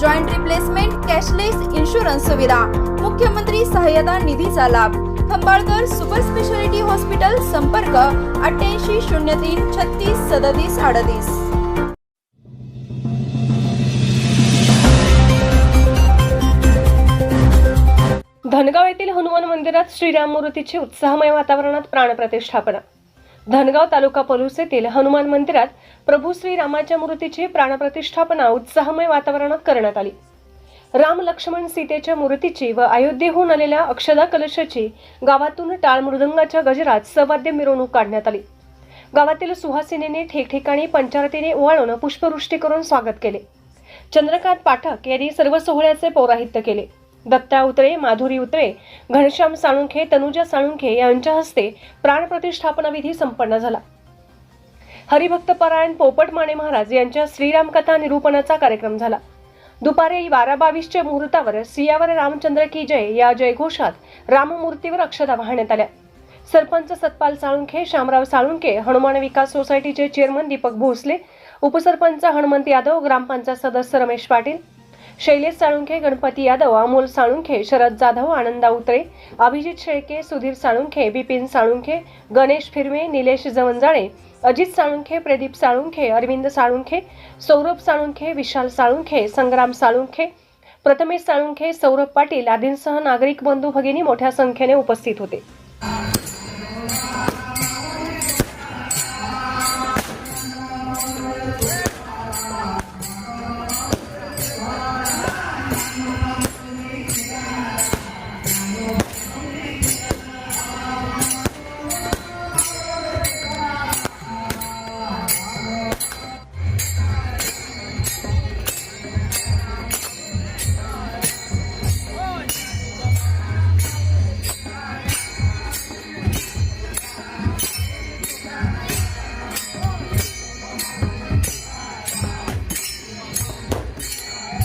joint replacement cashless insurance सुविधा मुख्यमंत्री सहाय्यता निधीचा लाभ. खंबाळकर सुपर स्पेशालिटी हॉस्पिटल संपर्क अठ्ठ्याऐंशी शून्य तीन छत्तीस सदतीस अडतीस. धनगाव येथील हनुमान मंदिरात श्रीराम मूर्तीची उत्साहमय वातावरणात प्राणप्रतिष्ठापना धनगाव तालुका पलूस येथील हनुमान मंदिरात प्रभू श्रीरामाच्या मूर्तीची प्राणप्रतिष्ठापना उत्साहमय वातावरणात करण्यात आली. राम लक्ष्मण सीतेच्या मूर्तीची व अयोध्येहून आलेल्या अक्षदा कलशाची गावातून टाळ मृदंगाच्या गजरात सवाद्य मिरवणूक काढण्यात आली. गावातील सुहासिनीने ठिकठिकाणी पंचारतीने ओवाळून पुष्पवृष्टी करून स्वागत केले. चंद्रकांत पाठक यांनी सर्व सोहळ्याचे पौराहित्य केले. दत्ता उतळे माधुरी उतळे घनश्याम साळुंखे तनुजा साळुंखे यांच्या हस्ते प्राणप्रतिष्ठापना विधी संपन्न झाला. हरिभक्त परायण पोपट माने महाराज यांच्या श्रीराम कथा निरूपणाचा कार्यक्रम झाला. दुपारी बारा बावीसच्या मुहूर्तावर सियावर रामचंद्र की जय या जयघोषात राममूर्तीवर अक्षता वाहण्यात आल्या. सरपंच सतपाल साळुंखे शामराव साळुंखे हनुमान विकास सोसायटीचे चेअरमन दीपक भोसले उपसरपंच हनुमंत यादव ग्रामपंचायत सदस्य रमेश पाटील शैलेश साळुंखे गणपती यादव अमोल साळुंखे शरद जाधव आनंदा उतळे अभिजित शेळके सुधीर साळुंखे बिपिन साळुंखे गणेश फिरवे निलेश जवंजाळे अजित साळुंखे प्रदीप साळुंखे अरविंद साळुंखे सौरभ साळुंखे विशाल साळुंखे संग्राम साळुंखे प्रथमेश साळुंखे सौरभ पाटील आदींसह नागरिक बंधू भगिनी मोठ्या संख्येने उपस्थित होते.